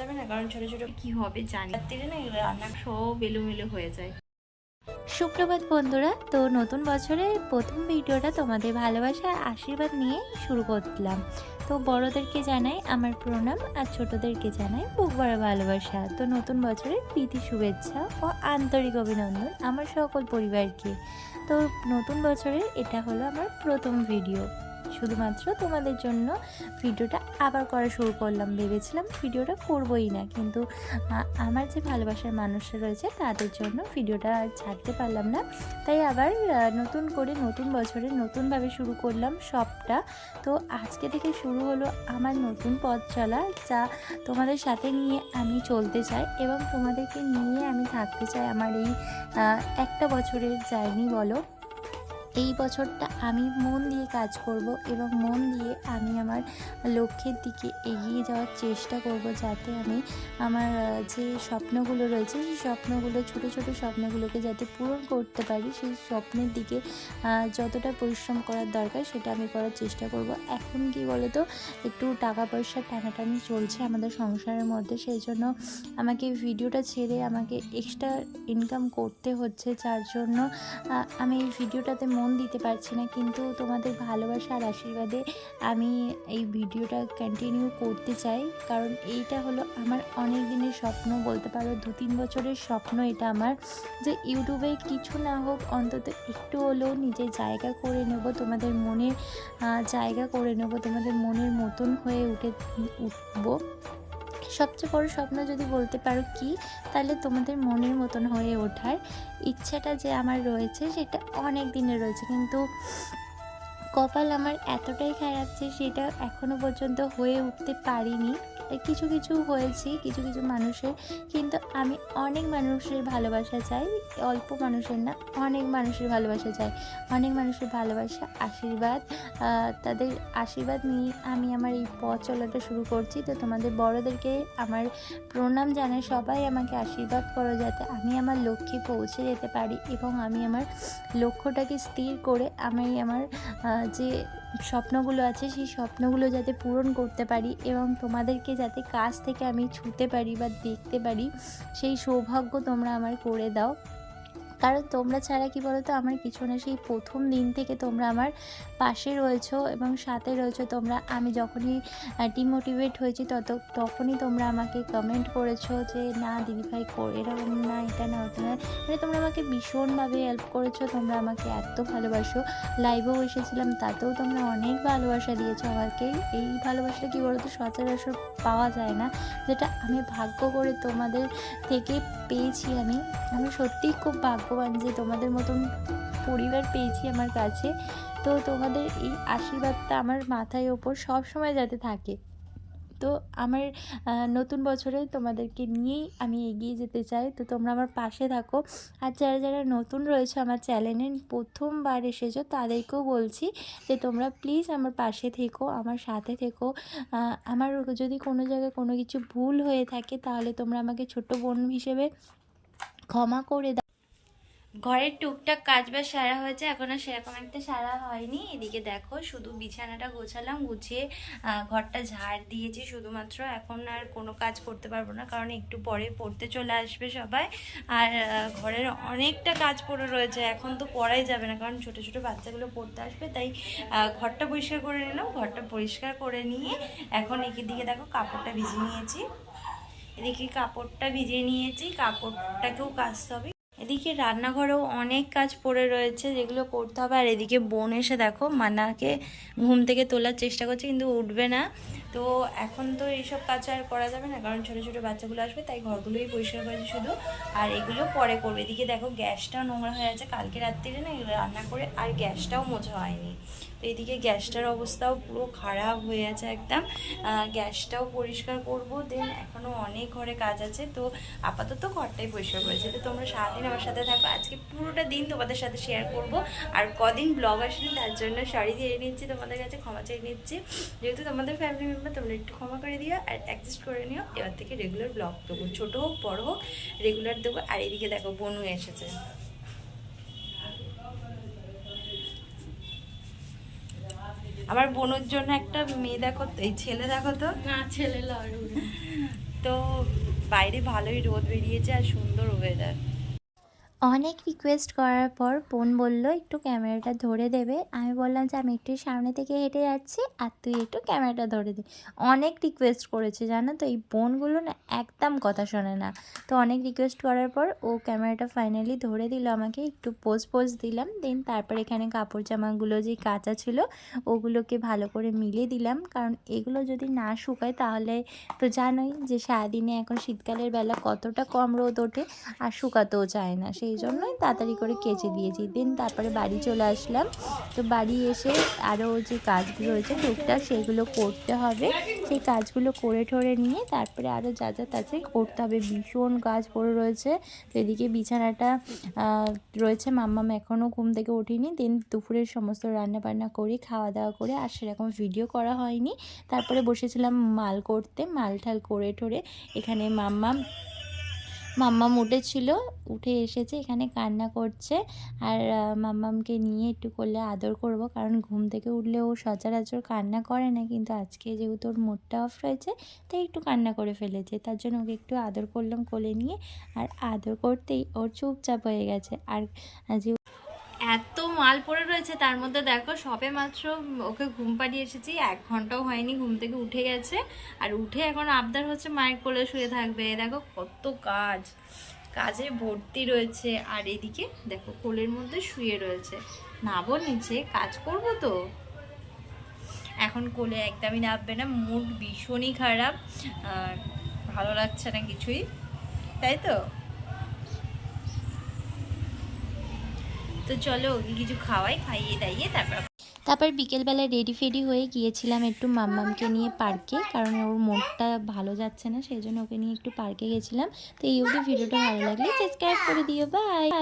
যাবে না, কারণ ছোট ছোট কি হবে জানি রাত্রিরে না রান্না সব এলোমেলো হয়ে যায়। সুপ্রভাত বন্ধুরা, তো নতুন বছরের প্রথম ভিডিওটা তোমাদের ভালোবাসা আশীর্বাদ নিয়ে শুরু করলাম। তো বড়োদেরকে জানাই আমার প্রণাম আর ছোটদেরকে জানাই বুক ভরা ভালোবাসা। তো নতুন বছরের প্রীতি, শুভেচ্ছা ও আন্তরিক অভিনন্দন আমার সকল পরিবারকে। তো নতুন বছরের এটা হলো আমার প্রথম ভিডিও। শুধুমাত্র তোমাদের জন্য ভিডিওটা আবার করা শুরু করলাম। ভেবেছিলাম ভিডিওটা করবোই না, কিন্তু আমার যে ভালোবাসার মানুষরা রয়েছে তাদের জন্য ভিডিওটা আর ছাড়তে পারলাম না। তাই আবার নতুন করে নতুন বছরে নতুনভাবে শুরু করলাম সবটা। তো আজকে থেকে শুরু হলো আমার নতুন পথ চলা, যা তোমাদের সাথে নিয়ে আমি চলতে চাই এবং তোমাদেরকে নিয়ে আমি থাকতে চাই আমার এই একটা বছরের জার্নি বলো। এই বছরটা আমি মন দিয়ে কাজ করব এবং মন দিয়ে আমি আমার লক্ষ্যের দিকে এগিয়ে যাওয়ার চেষ্টা করব যাতে আমি আমার যে স্বপ্নগুলো রয়েছে, সেই স্বপ্নগুলো, ছোট ছোট স্বপ্নগুলোকে যাতে পূরণ করতে পারি, সেই স্বপ্নের দিকে যতটা পরিশ্রম করার দরকার সেটা আমি করার চেষ্টা করব। এখন কি বলো তো একটু টাকা পয়সা টানাটানি চলছে আমাদের সংসারের মধ্যে, সেই জন্য আমাকে ভিডিওটা ছেড়ে আমাকে এক্সট্রা ইনকাম করতে হচ্ছে, যার জন্য আমি এই ভিডিওটাতে মন দিতে পারছি না, কিন্তু তোমাদের ভালোবাসা আর আশীর্বাদে আমি এই ভিডিওটা কন্টিনিউ করতে চাই। কারণ এইটা হলো আমার অনেক দিনের স্বপ্ন, বলতে পারো দু তিন বছরের স্বপ্ন এটা আমার যে ইউটিউবে কিছু না হোক, অন্তত একটু হলেও নিজের জায়গা করে নেব, তোমাদের মনের জায়গা করে নেব, তোমাদের মনের মতন হয়ে উঠে, উঠবো। সবচেয়ে বড় স্বপ্ন যদি বলতে পারো কি, তাহলে তোমাদের মনের মতন হয়ে ওঠার ইচ্ছাটা যে আমার রয়েছে, সেটা অনেক দিনের রয়েছে। কিন্তু কপাল আমার এতটাই খারাপ যে সেটা এখনও পর্যন্ত হয়ে উঠতে পারিনি। কিছু কিছু হয়েছি, কিছু কিছু মানুষের, কিন্তু আমি অনেক মানুষের ভালোবাসা চাই, অল্প মানুষের না, অনেক মানুষের ভালোবাসা চাই। অনেক মানুষের ভালোবাসা, আশীর্বাদ তাদের আশীর্বাদ নিয়ে আমি আমার এই পথ চলাটা শুরু করছি। তো তোমাদের বড়োদেরকে আমার প্রণাম জানাই, সবাই আমাকে আশীর্বাদ করো যাতে আমি আমার লক্ষ্যে পৌঁছে যেতে পারি এবং আমি আমার লক্ষ্যটাকে স্থির করে আমি আমার যে স্বপ্নগুলো আছে, সেই স্বপ্নগুলো যাতে পূরণ করতে পারি এবং তোমাদেরকে যাতে কাছ থেকে আমি ছুতে পারি বা দেখতে পারি, সেই সৌভাগ্য তোমরা আমার করে দাও। কারণ তোমরা ছাড়া কি বলো তো আমার কিছু না সেই প্রথম দিন থেকে তোমরা আমার পাশে রয়েছো এবং সাথে রয়েছো তোমরা। আমি যখনই ডিমোটিভেট হয়েছি তত, তখনই তোমরা আমাকে কমেন্ট করেছ যে, না দিদিভাই কর এরকম না, এটা না, ওটা না। মানে তোমরা আমাকে ভীষণভাবে হেল্প করেছ, তোমরা আমাকে এত ভালোবাসো। লাইভেও এসেছিলাম, তাতেও তোমরা অনেক ভালোবাসা দিয়েছ আমাকে। এই ভালোবাসাটা কী বলতো? সচরাচর পাওয়া যায় না। যেটা আমি ভাগ্য করে তোমাদের থেকে পেয়েছি আমি। আমি সত্যিই খুব ভাগ্যবান যে তোমাদের মতন পরিবার পেয়েছি আমার কাছে, তো তোমাদের এই আশীর্বাদটা আমার মাথায় ওপর সব সময় যাতে থাকে। তো আমার নতুন বছরে তোমাদেরকে নিয়েই আমি এগিয়ে যেতে চাই। তো তোমরা আমার পাশে থাকো। আর যারা যারা নতুন রয়েছে আমার চ্যানেলে, প্রথমবার এসেছ তাদেরকেও বলছি যে তোমরা প্লিজ আমার পাশে থেকো, আমার সাথে থেকো। আমার যদি কোনো জায়গায় কোনো কিছু ভুল হয়ে থাকে তাহলে তোমরা আমাকে ছোট বোন হিসেবে ক্ষমা করে দাও ঘরের টুকটাক কাজ বাজ সারা হয়েছে এখন আর সেরকম একটা সারা হয়নি। এদিকে দেখো, শুধু বিছানাটা গোছালাম, গুছিয়ে ঘরটা ঝাড় দিয়েছি। শুধুমাত্র এখন আর কোনো কাজ করতে পারব না, কারণ একটু পরে পড়তে চলে আসবে সবাই। আর ঘরের অনেকটা কাজ পড়ে রয়েছে, এখন তো পড়াই যাবে না, কারণ ছোট ছোট বাচ্চাগুলো পড়তে আসবে। তাই ঘরটা পরিষ্কার করে নিলাম, ঘরটা পরিষ্কার করে নিয়ে এখন এদিকে দিকে দেখো কাপড়টা ভিজিয়ে নিয়েছি। এদিকে কাপড়টা ভিজিয়ে নিয়েছি, কাপড়টাকেও কাচতে হবে এদিকে রান্নাঘরেও অনেক কাজ পড়ে রয়েছে, যেগুলো করতে হবে। আর এদিকে বোন এসে দেখো মানাকে ঘুম থেকে তোলার চেষ্টা করছে, কিন্তু উঠবে না। তো এখন তো এইসব কাজ আর করা যাবে না, কারণ ছোটো ছোটো বাচ্চাগুলো আসবে, তাই ঘরগুলোই পরিষ্কার করেছে শুধু। আর এগুলো পরে করবে। এদিকে দেখো, গ্যাসটাও নোংরা হয়ে আছে। কালকে রাত্রিরে না রান্না করে, আর গ্যাসটাও মোছা হয়নি। এদিকে গ্যাসটার অবস্থাও পুরো খারাপ হয়ে আছে একদম। গ্যাসটাও পরিষ্কার করব, দেন এখনও অনেক ঘরে কাজ আছে, তো আপাতত ঘরটাই পরিষ্কার করেছে তো তোমরা সারাদিন আমার সাথে থাকো, আজকে পুরোটা দিন তোমাদের সাথে শেয়ার করব। আর কদিন ব্লগ আসেনি, তার জন্য সরি দিয়ে নিচ্ছি, তোমাদের কাছে ক্ষমা চেয়ে নিচ্ছি। যেহেতু তোমাদের ফ্যামিলি মেম্বার তোমরা একটু ক্ষমা করে দিও আর অ্যাডজাস্ট করে নিও। এবার থেকে রেগুলার ব্লগ দেবো ছোটো হোক, বড় হোক রেগুলার দেবো। আর এদিকে দেখো, বনু এসেছে। আমার বোনের জন্য একটা মেয়ে দেখো এই ছেলে দেখো তো। না ছেলে লড়ু তো বাইরে ভালোই রোদ বেরিয়েছে আর সুন্দর ওয়েদার অনেক রিকোয়েস্ট করার পর বোন বলল, একটু ক্যামেরাটা ধরে দেবে। আমি বললাম যে, আমি একটু সামনে থেকে হেঁটে যাচ্ছি আর তুই একটু ক্যামেরাটা ধরে দে। অনেক রিকোয়েস্ট করেছে, জানো তো? এই বোনগুলো না একদম কথা শোনে না। তো অনেক রিকোয়েস্ট করার পর ও ক্যামেরাটা ফাইনালি ধরে দিল আমাকে, একটু পোজ পোজ দিলাম। দেন তারপর এখানে কাপড় জামাগুলো যে কাঁচা ছিল, ওগুলোকে ভালো করে মিলে দিলাম। কারণ এগুলো যদি না শুকায় তাহলে তো জানোই যে, সারাদিনে এখন শীতকালের বেলা কতটা কম রোদ ওঠে আর শুকাতেও চায় না। সেই জন্যই তাড়াতাড়ি করে কেচে দিয়েছি। দেন তারপরে বাড়ি চলে আসলাম। তো বাড়ি এসে আরও যে কাজগুলো রয়েছে, টুকটাক সেগুলো করতে হবে। সেই কাজগুলো করে ঠরে নিয়ে তারপরে আরও যা যা তাছে করতে হবে। ভীষণ কাজ পড়ে রয়েছে। তো এদিকে বিছানাটা রয়েছে। মাম্মাম এখনও ঘুম থেকে ওঠেনি। দেন দুপুরের সমস্ত রান্না বান্না করে খাওয়া দাওয়া করে আর সেরকম ভিডিও করা হয়নি। তারপরে বসেছিলাম মাল করতে মাল ঠাল করে ঠরে। এখানে মাম্মাম মাম্মাম উঠেছিল, উঠে এসেছে, এখানে কান্না করছে। আর মাম্মামকে নিয়ে একটু করলে আদর করব, কারণ ঘুম থেকে উঠলে ও সচরাচর কান্না করে না, কিন্তু আজকে যেহেতু ওর মুডটা অফ রয়েছে, তাই একটু কান্না করে ফেলেছে। তার জন্য ওকে একটু আদর করলাম কোলে নিয়ে। আর আদর করতেই ওর চুপচাপ হয়ে গেছে। আর যে এত মাল পড়ে রয়েছে, তার মধ্যে দেখো সবে মাত্র ওকে ঘুম পাড়িয়ে এসেছি, এক ঘন্টাও হয়নি, ঘুম থেকে উঠে গেছে, আর উঠে এখন আবদার হচ্ছে মায়ের কোলে শুয়ে থাকবে, দেখো কত কাজ, কাজে ভর্তি রয়েছে, আর এদিকে দেখো কোলের মধ্যে শুয়ে রয়েছে, নাবো নিচে, কাজ করব তো? এখন কোলে একদমই নামবে না, মুড ভীষণই খারাপ ভালো লাগছে না কিছুই, তাই তো? তো চলো ওকে কিছু খাওয়াই, খাইয়ে দাইয়ে তারপর তারপর বিকেলবেলা রেডি ফেডি হয়ে গিয়েছিলাম একটু মাম্মামকে নিয়ে পার্কে, কারণ ওর মুডটা ভালো যাচ্ছে না, সেই জন্য ওকে নিয়ে একটু পার্কে গেছিলাম। তো এই অবধি ভিডিওটা ভালো লাগলে সাবস্ক্রাইব করে দিও, বাই।